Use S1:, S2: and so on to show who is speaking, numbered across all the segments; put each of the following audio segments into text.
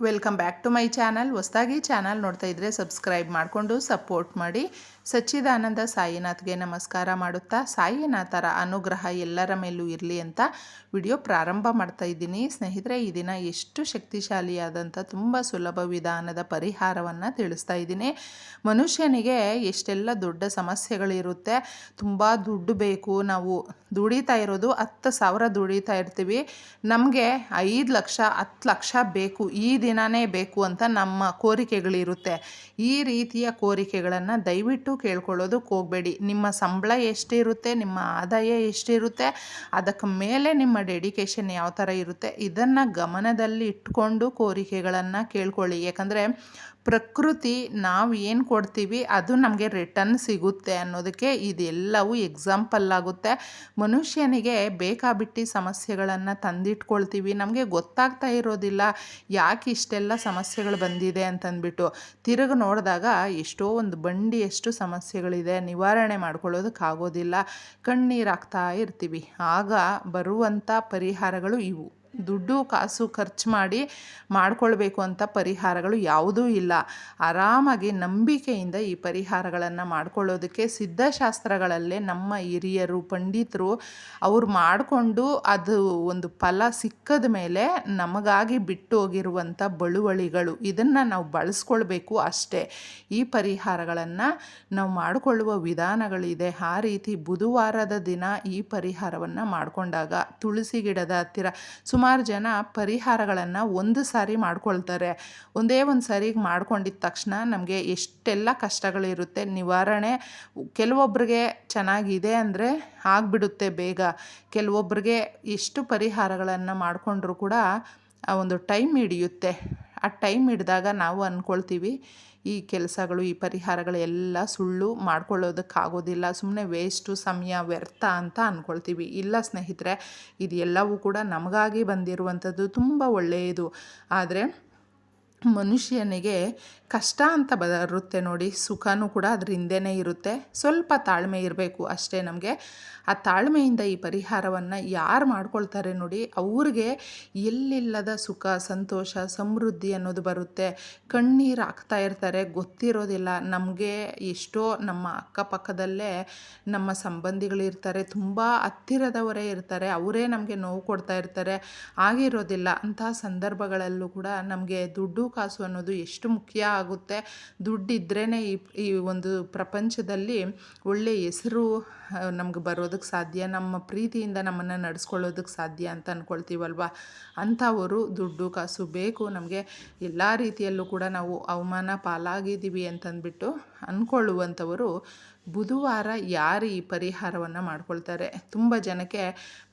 S1: Welcome back to my channel ಹೊಸದಾಗಿ channel ನೋಡ್ತಾ ಇದ್ದರೆ ಸಬ್ಸ್ಕ್ರೈಬ್ ಮಾಡಿಕೊಂಡು ಸಪೋರ್ಟ್ ಮಾಡಿ. ಸಚ್ಚಿದಾನಂದ ಸಾಯಿನಾಥ್ಗೆ ನಮಸ್ಕಾರ ಮಾಡುತ್ತಾ ಸಾಯಿನಾಥರ ಅನುಗ್ರಹ ಎಲ್ಲರ ಮೇಲೂ ಇರಲಿ ಅಂತ ವಿಡಿಯೋ ಪ್ರಾರಂಭ ಮಾಡ್ತಾ ಇದ್ದೀನಿ. ಸ್ನೇಹಿತರೆ, ಈ ದಿನ ಎಷ್ಟು ಶಕ್ತಿಶಾಲಿಯಾದಂಥ, ತುಂಬ ಸುಲಭ ವಿಧಾನದ ಪರಿಹಾರವನ್ನು ತಿಳಿಸ್ತಾ ಇದ್ದೀನಿ. ಮನುಷ್ಯನಿಗೆ ಎಷ್ಟೆಲ್ಲ ದೊಡ್ಡ ಸಮಸ್ಯೆಗಳಿರುತ್ತೆ, ತುಂಬ ದುಡ್ಡು ಬೇಕು, ನಾವು ದುಡಿತಾ ಇರೋದು ಹತ್ತು ಸಾವಿರ ದುಡಿತಾ ಇರ್ತೀವಿ, ನಮಗೆ ಐದು ಲಕ್ಷ, ಹತ್ತು ಲಕ್ಷ ಬೇಕು, ಈ ದಿನವೇ ಬೇಕು ಅಂತ ನಮ್ಮ ಕೋರಿಕೆಗಳಿರುತ್ತೆ. ಈ ರೀತಿಯ ಕೋರಿಕೆಗಳನ್ನು ದಯವಿಟ್ಟು ಕೇಳ್ಕೊಳ್ಳೋದಕ್ಕೆ ಹೋಗಬೇಡಿ. ನಿಮ್ಮ ಸಂಬಳ ಎಷ್ಟಿರುತ್ತೆ, ನಿಮ್ಮ ಆದಾಯ ಎಷ್ಟಿರುತ್ತೆ, ಅದಕ್ಕೆ ಮೇಲೆ ನಿಮ್ಮ ಡೆಡಿಕೇಶನ್ ಯಾವ ಥರ ಇರುತ್ತೆ, ಇದನ್ನು ಗಮನದಲ್ಲಿ ಇಟ್ಕೊಂಡು ಕೋರಿಕೆಗಳನ್ನು ಕೇಳ್ಕೊಳ್ಳಿ. ಯಾಕಂದರೆ ಪ್ರಕೃತಿ ನಾವು ಏನು ಕೊಡ್ತೀವಿ ಅದು ನಮಗೆ ರಿಟರ್ನ್ ಸಿಗುತ್ತೆ ಅನ್ನೋದಕ್ಕೆ ಇದೆಲ್ಲವೂ ಎಕ್ಸಾಂಪಲ್ ಆಗುತ್ತೆ. ಮನುಷ್ಯನಿಗೆ ಬೇಕಾಬಿಟ್ಟಿ ಸಮಸ್ಯೆಗಳನ್ನು ತಂದಿಟ್ಕೊಳ್ತೀವಿ. ನಮಗೆ ಗೊತ್ತಾಗ್ತಾ ಇರೋದಿಲ್ಲ ಯಾಕೆ ಇಷ್ಟೆಲ್ಲ ಸಮಸ್ಯೆಗಳು ಬಂದಿದೆ ಅಂತಂದ್ಬಿಟ್ಟು. ತಿರುಗಿ ನೋಡಿದಾಗ ಎಷ್ಟೋ ಒಂದು ಬಂಡಿಯಷ್ಟು ಸಮಸ್ಯೆಗಳಿದೆ. ನಿವಾರಣೆ ಮಾಡ್ಕೊಳ್ಳೋದಕ್ಕಾಗೋದಿಲ್ಲ ಕಣ್ಣೀರಾಗ್ತಾ ಇರ್ತೀವಿ. ಆಗ ಬರುವಂಥ ಪರಿಹಾರಗಳು ಇವು. ದುಡ್ಡು ಕಾಸು ಖರ್ಚು ಮಾಡಿ ಮಾಡಿಕೊಳ್ಬೇಕು ಅಂತ ಪರಿಹಾರಗಳು ಯಾವುದೂ ಇಲ್ಲ. ಆರಾಮಾಗಿ ನಂಬಿಕೆಯಿಂದ ಈ ಪರಿಹಾರಗಳನ್ನು ಮಾಡ್ಕೊಳ್ಳೋದಕ್ಕೆ ಸಿದ್ಧಶಾಸ್ತ್ರಗಳಲ್ಲೇ ನಮ್ಮ ಹಿರಿಯರು, ಪಂಡಿತರು ಅವ್ರು ಮಾಡಿಕೊಂಡು ಅದು ಒಂದು ಫಲ ಸಿಕ್ಕದ ಮೇಲೆ ನಮಗಾಗಿ ಬಿಟ್ಟು ಹೋಗಿರುವಂಥ ಬಳುವಳಿಗಳು ಇದನ್ನು ನಾವು ಬಳಸ್ಕೊಳ್ಬೇಕು ಅಷ್ಟೇ. ಈ ಪರಿಹಾರಗಳನ್ನು ನಾವು ಮಾಡಿಕೊಳ್ಳುವ ವಿಧಾನಗಳಿದೆ. ಆ ರೀತಿ ಬುಧವಾರದ ದಿನ ಈ ಪರಿಹಾರವನ್ನು ಮಾಡಿಕೊಂಡಾಗ ತುಳಸಿ ಗಿಡದ ಹತ್ತಿರ ಸುಮಾರು ಜನ ಪರಿಹಾರಗಳನ್ನು ಒಂದು ಸಾರಿ ಮಾಡ್ಕೊಳ್ತಾರೆ. ಒಂದೇ ಒಂದು ಸಾರಿಗೆ ಮಾಡ್ಕೊಂಡಿದ್ದ ತಕ್ಷಣ ನಮಗೆ ಎಷ್ಟೆಲ್ಲ ಕಷ್ಟಗಳಿರುತ್ತೆ. ನಿವಾರಣೆ ಕೆಲವೊಬ್ಬರಿಗೆ ಚೆನ್ನಾಗಿದೆ ಅಂದರೆ ಆಗಿಬಿಡುತ್ತೆ ಬೇಗ. ಕೆಲವೊಬ್ಬರಿಗೆ ಎಷ್ಟು ಪರಿಹಾರಗಳನ್ನು ಮಾಡಿಕೊಂಡ್ರೂ ಕೂಡ ಆ ಒಂದು ಟೈಮ್ ಹಿಡಿಯುತ್ತೆ. ಆ ಟೈಮ್ ಹಿಡಿದಾಗ ನಾವು ಅಂದ್ಕೊಳ್ತೀವಿ ಈ ಕೆಲಸಗಳು, ಈ ಪರಿಹಾರಗಳು ಎಲ್ಲ ಸುಳ್ಳು ಮಾಡ್ಕೊಳ್ಳೋದಕ್ಕಾಗೋದಿಲ್ಲ ಸುಮ್ಮನೆ ವೇಸ್ಟು ಸಮಯ, ವ್ಯರ್ಥ ಅಂತ ಅಂದ್ಕೊಳ್ತೀವಿ ಇಲ್ಲ ಸ್ನೇಹಿತರೆ, ಇದೆಲ್ಲವೂ ಕೂಡ ನಮಗಾಗಿ ಬಂದಿರುವಂಥದ್ದು ತುಂಬ ಒಳ್ಳೆಯದು. ಆದರೆ ಮನುಷ್ಯನಿಗೆ ಕಷ್ಟ ಅಂತ ಬರುತ್ತೆ ನೋಡಿ, ಸುಖನೂ ಕೂಡ ಅದ್ರ ಹಿಂದೆನೇ ಇರುತ್ತೆ. ಸ್ವಲ್ಪ ತಾಳ್ಮೆ ಇರಬೇಕು ಅಷ್ಟೇ ನಮಗೆ. ಆ ತಾಳ್ಮೆಯಿಂದ ಈ ಪರಿಹಾರವನ್ನು ಯಾರು ಮಾಡ್ಕೊಳ್ತಾರೆ ನೋಡಿ, ಅವ್ರಿಗೆ ಎಲ್ಲಿಲ್ಲದ ಸುಖ, ಸಂತೋಷ, ಸಮೃದ್ಧಿ ಅನ್ನೋದು ಬರುತ್ತೆ. ಕಣ್ಣೀರು ಹಾಕ್ತಾ ಇರ್ತಾರೆ, ಗೊತ್ತಿರೋದಿಲ್ಲ. ನಮಗೆ ಎಷ್ಟೋ ನಮ್ಮ ಅಕ್ಕಪಕ್ಕದಲ್ಲೇ ನಮ್ಮ ಸಂಬಂಧಿಗಳಿರ್ತಾರೆ ತುಂಬ ಹತ್ತಿರದವರೇ ಇರ್ತಾರೆ, ಅವರೇ ನಮಗೆ ನೋವು ಕೊಡ್ತಾ ಇರ್ತಾರೆ. ಆಗಿರೋದಿಲ್ಲ ಅಂತಹ ಸಂದರ್ಭಗಳಲ್ಲೂ ಕೂಡ ನಮಗೆ ದುಡ್ಡು, ಕಾಸು ಅನ್ನೋದು ಎಷ್ಟು ಮುಖ್ಯ ಆಗುತ್ತೆ. ದುಡ್ಡಿದ್ರೇ ಈ ಒಂದು ಪ್ರಪಂಚದಲ್ಲಿ ಒಳ್ಳೆಯ ಹೆಸರು ನಮ್ಗೆ ಬರೋದಕ್ಕೆ ಸಾಧ್ಯ, ನಮ್ಮ ಪ್ರೀತಿಯಿಂದ ನಮ್ಮನ್ನು ನಡೆಸ್ಕೊಳ್ಳೋದಕ್ಕೆ ಸಾಧ್ಯ ಅಂತ ಅಂದ್ಕೊಳ್ತೀವಲ್ವ ಅಂಥವರು ದುಡ್ಡು, ಕಾಸು ಬೇಕು ನಮಗೆ. ಎಲ್ಲ ರೀತಿಯಲ್ಲೂ ಕೂಡ ನಾವು ಅವಮಾನ ಪಾಲಾಗಿದ್ದೀವಿ ಅಂತಂದ್ಬಿಟ್ಟು ಅಂದ್ಕೊಳ್ಳುವಂಥವರು ಬುಧವಾರ ಯಾರು ಈ ಪರಿಹಾರವನ್ನು ಮಾಡ್ಕೊಳ್ತಾರೆ? ತುಂಬ ಜನಕ್ಕೆ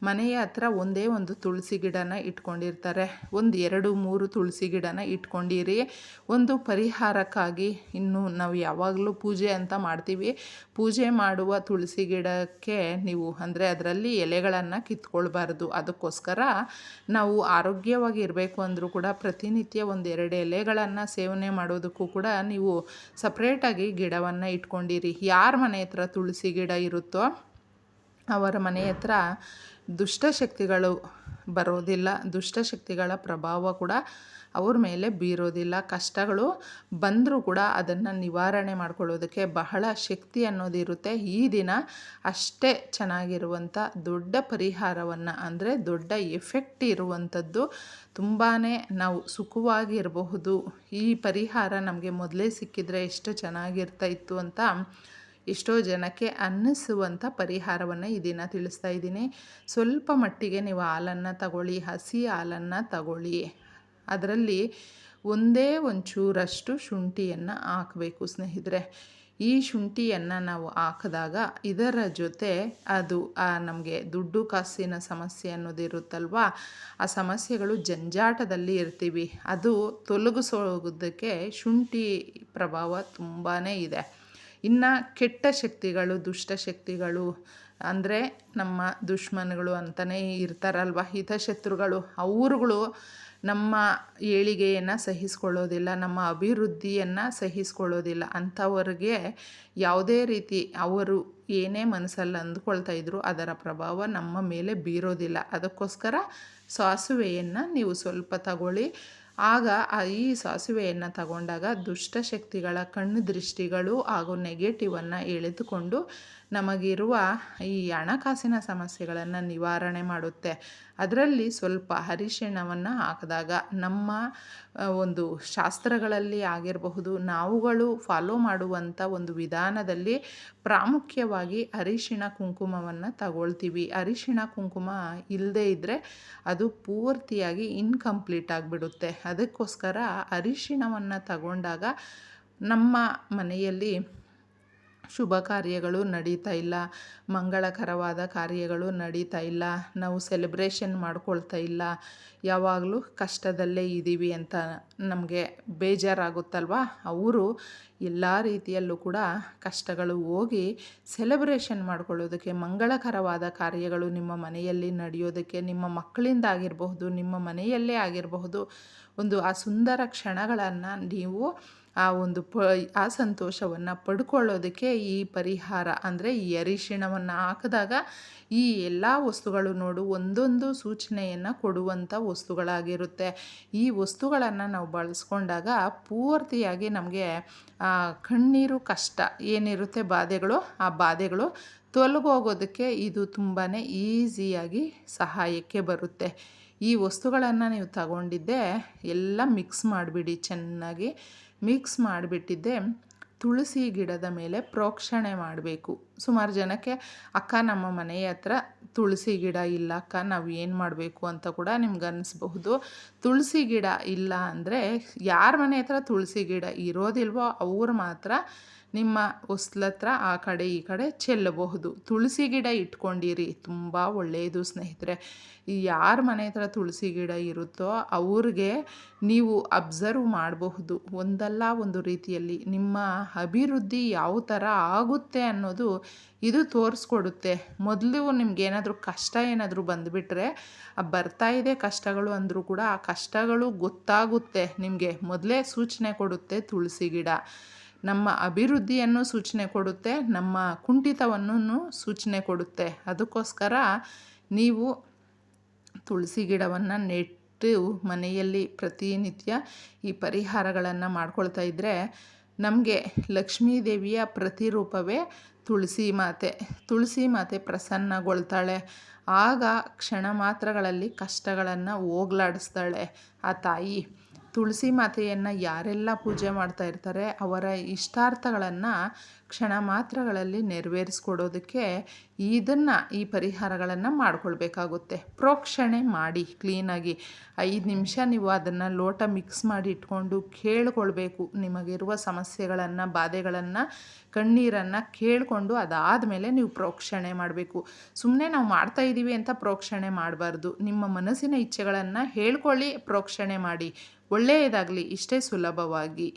S1: ಮನೆಯ ಹತ್ರ ಒಂದೇ ಒಂದು ತುಳಸಿ ಗಿಡನ ಇಟ್ಕೊಂಡಿರ್ತಾರೆ. ಒಂದು, ಎರಡು, ಮೂರು ತುಳಸಿ ಗಿಡನ ಇಟ್ಕೊಂಡಿರಿ. ಒಂದು ಪರಿಹಾರಕ್ಕಾಗಿ ಇನ್ನು ನಾವು ಯಾವಾಗಲೂ ಪೂಜೆ ಅಂತ ಮಾಡ್ತೀವಿ. ಪೂಜೆ ಮಾಡುವ ತುಳಸಿ ಗಿಡಕ್ಕೆ ನೀವು ಅಂದರೆ ಅದರಲ್ಲಿ ಎಲೆಗಳನ್ನು ಕಿತ್ಕೊಳ್ಬಾರ್ದು. ಅದಕ್ಕೋಸ್ಕರ ನಾವು ಆರೋಗ್ಯವಾಗಿ ಇರಬೇಕು ಅಂದರೂ ಕೂಡ ಪ್ರತಿನಿತ್ಯ ಒಂದು ಎರಡು ಎಲೆಗಳನ್ನು ಸೇವನೆ ಮಾಡೋದಕ್ಕೂ ಕೂಡ ನೀವು ಸಪ್ರೇಟಾಗಿ ಗಿಡವನ್ನು ಇಟ್ಕೊಂಡಿರಿ. ಯಾರ ಮನೆ ಹತ್ರ ತುಳಸಿ ಗಿಡ ಇರುತ್ತೋ ಅವರ ಮನೆ ಹತ್ರ ದುಷ್ಟಶಕ್ತಿಗಳು ಬರೋದಿಲ್ಲ. ದುಷ್ಟಶಕ್ತಿಗಳ ಪ್ರಭಾವ ಕೂಡ ಅವ್ರ ಮೇಲೆ ಬೀರೋದಿಲ್ಲ. ಕಷ್ಟಗಳು ಬಂದರೂ ಕೂಡ ಅದನ್ನು ನಿವಾರಣೆ ಮಾಡ್ಕೊಳ್ಳೋದಕ್ಕೆ ಬಹಳ ಶಕ್ತಿ ಅನ್ನೋದಿರುತ್ತೆ ಈ ದಿನ ಅಷ್ಟೇ ಚೆನ್ನಾಗಿರುವಂಥ ದೊಡ್ಡ ಪರಿಹಾರವನ್ನು ಅಂದರೆ ದೊಡ್ಡ ಎಫೆಕ್ಟ್ ಇರುವಂಥದ್ದು ತುಂಬಾ ನಾವು ಸುಖವಾಗಿರಬಹುದು. ಈ ಪರಿಹಾರ ನಮಗೆ ಮೊದಲೇ ಸಿಕ್ಕಿದರೆ ಎಷ್ಟು ಚೆನ್ನಾಗಿರ್ತಾ ಇತ್ತು ಅಂತ ಎಷ್ಟೋ ಜನಕ್ಕೆ ಅನ್ನಿಸುವಂಥ ಪರಿಹಾರವನ್ನು ಈ ದಿನ ತಿಳಿಸ್ತಾ ಇದ್ದೀನಿ. ಸ್ವಲ್ಪ ಮಟ್ಟಿಗೆ ನೀವು ಹಾಲನ್ನು ತಗೊಳ್ಳಿ, ಹಸಿ ಹಾಲನ್ನು ತಗೊಳ್ಳಿ. ಅದರಲ್ಲಿ ಒಂದೇ ಒಂಚೂರಷ್ಟು ಶುಂಠಿಯನ್ನು ಹಾಕಬೇಕು ಸ್ನೇಹಿತರೆ. ಈ ಶುಂಠಿಯನ್ನು ನಾವು ಹಾಕಿದಾಗ ಇದರ ಜೊತೆ ಅದು ನಮಗೆ ದುಡ್ಡು ಕಾಸಿನ ಸಮಸ್ಯೆ ಅನ್ನೋದಿರುತ್ತಲ್ವ ಆ ಸಮಸ್ಯೆಗಳು ಜಂಜಾಟದಲ್ಲಿ ಇರ್ತೀವಿ. ಅದು ತೊಲಗಿಸೋದಕ್ಕೆ ಶುಂಠಿ ಪ್ರಭಾವ ತುಂಬಾ ಇದೆ. ಇನ್ನು ಕೆಟ್ಟ ಶಕ್ತಿಗಳು ದುಷ್ಟಶಕ್ತಿಗಳು ಅಂದರೆ ನಮ್ಮ ದುಶ್ಮನ್ಗಳು ಅಂತಲೇ ಇರ್ತಾರಲ್ವ? ಹಿತಶತ್ರುಗಳು ಅವ್ರುಗಳು ನಮ್ಮ ಏಳಿಗೆಯನ್ನು ಸಹಿಸ್ಕೊಳ್ಳೋದಿಲ್ಲ, ನಮ್ಮ ಅಭಿವೃದ್ಧಿಯನ್ನು ಸಹಿಸ್ಕೊಳ್ಳೋದಿಲ್ಲ. ಅಂಥವ್ರಿಗೆ ಯಾವುದೇ ರೀತಿ ಅವರು ಏನೇ ಮನಸ್ಸಲ್ಲಿ ಅಂದ್ಕೊಳ್ತಾ ಇದ್ರು ಅದರ ಪ್ರಭಾವ ನಮ್ಮ ಮೇಲೆ ಬೀರೋದಿಲ್ಲ. ಅದಕ್ಕೋಸ್ಕರ ಸಾಸುವೆಯನ್ನು ನೀವು ಸ್ವಲ್ಪ ತಗೊಳ್ಳಿ. ಆಗ ಆ ಈ ಸಾಸಿವೆಯನ್ನು ತಗೊಂಡಾಗ ದುಷ್ಟಶಕ್ತಿಗಳ ಕಣ್ಣು ದೃಷ್ಟಿಗಳು ಹಾಗೂ ನೆಗೆಟಿವನ್ನು ಎಳೆದುಕೊಂಡು ನಮಗಿರುವ ಈ ಹಣಕಾಸಿನ ಸಮಸ್ಯೆಗಳನ್ನು ನಿವಾರಣೆ ಮಾಡುತ್ತೆ. ಅದರಲ್ಲಿ ಸ್ವಲ್ಪ ಅರಿಶಿಣವನ್ನು ಹಾಕಿದಾಗ ನಮ್ಮ ಒಂದು ಶಾಸ್ತ್ರಗಳಲ್ಲಿ ಆಗಿರಬಹುದು, ನಾವುಗಳು ಫಾಲೋ ಮಾಡುವಂಥ ಒಂದು ವಿಧಾನದಲ್ಲಿ ಪ್ರಾಮುಖ್ಯವಾಗಿ ಅರಿಶಿಣ ಕುಂಕುಮವನ್ನು ತಗೊಳ್ತೀವಿ. ಅರಿಶಿಣ ಕುಂಕುಮ ಇಲ್ಲದೇ ಇದ್ದರೆ ಅದು ಪೂರ್ತಿಯಾಗಿ ಇನ್ಕಂಪ್ಲೀಟ್ ಆಗಿಬಿಡುತ್ತೆ. ಅದಕ್ಕೋಸ್ಕರ ಅರಿಶಿಣವನ್ನು ತಗೊಂಡಾಗ ನಮ್ಮ ಮನೆಯಲ್ಲಿ ಶುಭ ಕಾರ್ಯಗಳು ನಡೀತಾ ಇಲ್ಲ, ಮಂಗಳಕರವಾದ ಕಾರ್ಯಗಳು ನಡೀತಾ ಇಲ್ಲ, ನಾವು ಸೆಲೆಬ್ರೇಷನ್ ಮಾಡ್ಕೊಳ್ತಾ ಇಲ್ಲ, ಯಾವಾಗಲೂ ಕಷ್ಟದಲ್ಲೇ ಇದ್ದೀವಿ ಅಂತ ನಮಗೆ ಬೇಜಾರಾಗುತ್ತಲ್ವ? ಅವರು ಎಲ್ಲ ರೀತಿಯಲ್ಲೂ ಕೂಡ ಕಷ್ಟಗಳು ಹೋಗಿ ಸೆಲೆಬ್ರೇಷನ್ ಮಾಡ್ಕೊಳ್ಳೋದಕ್ಕೆ, ಮಂಗಳಕರವಾದ ಕಾರ್ಯಗಳು ನಿಮ್ಮ ಮನೆಯಲ್ಲಿ ನಡೆಯೋದಕ್ಕೆ, ನಿಮ್ಮ ಮಕ್ಕಳಿಂದ ಆಗಿರಬಹುದು, ನಿಮ್ಮ ಮನೆಯಲ್ಲೇ ಆಗಿರಬಹುದು, ಒಂದು ಆ ಸುಂದರ ಕ್ಷಣಗಳನ್ನು ನೀವು ಆ ಒಂದು ಪ, ಆ ಸಂತೋಷವನ್ನು ಪಡ್ಕೊಳ್ಳೋದಕ್ಕೆ ಈ ಪರಿಹಾರ ಅಂದರೆ ಈ ಅರಿಶಿಣವನ್ನು ಹಾಕಿದಾಗ ಈ ಎಲ್ಲ ವಸ್ತುಗಳು ನೋಡು ಒಂದೊಂದು ಸೂಚನೆಯನ್ನು ಕೊಡುವಂಥ ವಸ್ತುಗಳಾಗಿರುತ್ತೆ. ಈ ವಸ್ತುಗಳನ್ನು ನಾವು ಬಳಸ್ಕೊಂಡಾಗ ಪೂರ್ತಿಯಾಗಿ ನಮಗೆ ಕಣ್ಣೀರು ಕಷ್ಟ ಏನಿರುತ್ತೆ ಬಾಧೆಗಳು, ಆ ಬಾಧೆಗಳು ತೊಲಗೋಗೋದಕ್ಕೆ ಇದು ತುಂಬಾ ಈಸಿಯಾಗಿ ಸಹಾಯಕ್ಕೆ ಬರುತ್ತೆ. ಈ ವಸ್ತುಗಳನ್ನು ನೀವು ತಗೊಂಡಿದ್ದೆ ಎಲ್ಲ ಮಿಕ್ಸ್ ಮಾಡಿಬಿಡಿ ಚೆನ್ನಾಗಿ. ಮಿಕ್ಸ್ ಮಾಡಿಬಿಟ್ಟಿದ್ದೆ. ತುಳಸಿ ಗಿಡದ ಮೇಲೆ ಪ್ರೋಕ್ಷಣೆ ಮಾಡಬೇಕು. ಸುಮಾರು ಜನಕ್ಕೆ, ಅಕ್ಕ, ನಮ್ಮ ಮನೆಯ ಹತ್ರ ತುಳಸಿ ಗಿಡ ಇಲ್ಲ, ಅಕ್ಕ, ನಾವು ಏನು ಮಾಡಬೇಕು ಅಂತ ಕೂಡ ನಿಮ್ಗೆ ಅನ್ನಿಸ್ಬಹುದು ತುಳಸಿ ಗಿಡ ಇಲ್ಲ ಅಂದರೆ ಯಾರ ಮನೆ ಹತ್ರ ತುಳಸಿ ಗಿಡ ಇರೋದಿಲ್ವೋ ಅವ್ರು ಮಾತ್ರ ನಿಮ್ಮ ಹೊಸ್ಲತ್ರ ಆ ಕಡೆ ಈ ಕಡೆ ಚೆಲ್ಲಬಹುದು. ತುಳಸಿ ಗಿಡ ಇಟ್ಕೊಂಡಿರಿ, ತುಂಬ ಒಳ್ಳೆಯದು ಸ್ನೇಹಿತರೆ. ಯಾರ ಮನೆ ಹತ್ರ ತುಳಸಿ ಗಿಡ ಇರುತ್ತೋ ಅವ್ರಿಗೆ ನೀವು ಅಬ್ಸರ್ವ್ ಮಾಡಬಹುದು. ಒಂದಲ್ಲ ಒಂದು ರೀತಿಯಲ್ಲಿ ನಿಮ್ಮ ಅಭಿವೃದ್ಧಿ ಯಾವ ಥರ ಆಗುತ್ತೆ ಅನ್ನೋದು ಇದು ತೋರಿಸ್ಕೊಡುತ್ತೆ. ಮೊದಲು ನಿಮ್ಗೇನಾದರೂ ಕಷ್ಟ ಏನಾದರೂ ಬಂದುಬಿಟ್ರೆ ಬರ್ತಾ ಇದೆ ಕಷ್ಟಗಳು ಅಂದರೂ ಕೂಡ ಆ ಕಷ್ಟಗಳು ಗೊತ್ತಾಗುತ್ತೆ ನಿಮಗೆ. ಮೊದಲೇ ಸೂಚನೆ ಕೊಡುತ್ತೆ ತುಳಸಿ ಗಿಡ. ನಮ್ಮ ಅಭಿವೃದ್ಧಿಯನ್ನು ಸೂಚನೆ ಕೊಡುತ್ತೆ, ನಮ್ಮ ಕುಂಠಿತವನ್ನು ಸೂಚನೆ ಕೊಡುತ್ತೆ. ಅದಕ್ಕೋಸ್ಕರ ನೀವು ತುಳಸಿ ಗಿಡವನ್ನು ನೆಟ್ಟು ಮನೆಯಲ್ಲಿ ಪ್ರತಿನಿತ್ಯ ಈ ಪರಿಹಾರಗಳನ್ನು ಮಾಡ್ಕೊಳ್ತಾ ಇದ್ದರೆ ನಮಗೆ ಲಕ್ಷ್ಮೀ ದೇವಿಯ ಪ್ರತಿರೂಪವೇ ತುಳಸಿ ಮಾತೆ ತುಳಸಿ ಮಾತೆ ಪ್ರಸನ್ನಗೊಳ್ತಾಳೆ. ಆಗ ಕ್ಷಣ ಮಾತ್ರಗಳಲ್ಲಿ ಕಷ್ಟಗಳನ್ನು ಹೋಗ್ಲಾಡಿಸ್ತಾಳೆ ಆ ತಾಯಿ. ತುಳಸಿ ಮಾತೆಯನ್ನು ಯಾರೆಲ್ಲ ಪೂಜೆ ಮಾಡ್ತಾ ಇರ್ತಾರೆ, ಅವರ ಇಷ್ಟಾರ್ಥಗಳನ್ನು ಕ್ಷಣ ಮಾತ್ರಗಳಲ್ಲಿ ನೆರವೇರಿಸ್ಕೊಡೋದಕ್ಕೆ ಇದನ್ನು ಈ ಪರಿಹಾರಗಳನ್ನು ಮಾಡ್ಕೊಳ್ಬೇಕಾಗುತ್ತೆ. ಪ್ರೋಕ್ಷಣೆ ಮಾಡಿ ಕ್ಲೀನಾಗಿ ಐದು ನಿಮಿಷ ನೀವು ಅದನ್ನು ಲೋಟ ಮಿಕ್ಸ್ ಮಾಡಿ ಇಟ್ಕೊಂಡು ಕೇಳ್ಕೊಳ್ಬೇಕು. ನಿಮಗಿರುವ ಸಮಸ್ಯೆಗಳನ್ನು, ಬಾಧೆಗಳನ್ನು, ಕಣ್ಣೀರನ್ನು ಕೇಳಿಕೊಂಡು ಅದಾದಮೇಲೆ ನೀವು ಪ್ರೋಕ್ಷಣೆ ಮಾಡಬೇಕು. ಸುಮ್ಮನೆ ನಾವು ಮಾಡ್ತಾ ಇದ್ದೀವಿ ಅಂತ ಪ್ರೋಕ್ಷಣೆ ಮಾಡಬಾರ್ದು. ನಿಮ್ಮ ಮನಸ್ಸಿನ ಇಚ್ಛೆಗಳನ್ನು ಹೇಳ್ಕೊಳ್ಳಿ, ಪ್ರೋಕ್ಷಣೆ ಮಾಡಿ. ಒಳ್ಳೆಯದಾಗಲಿ ಇಷ್ಟೇ ಸುಲಭವಾಗಿ.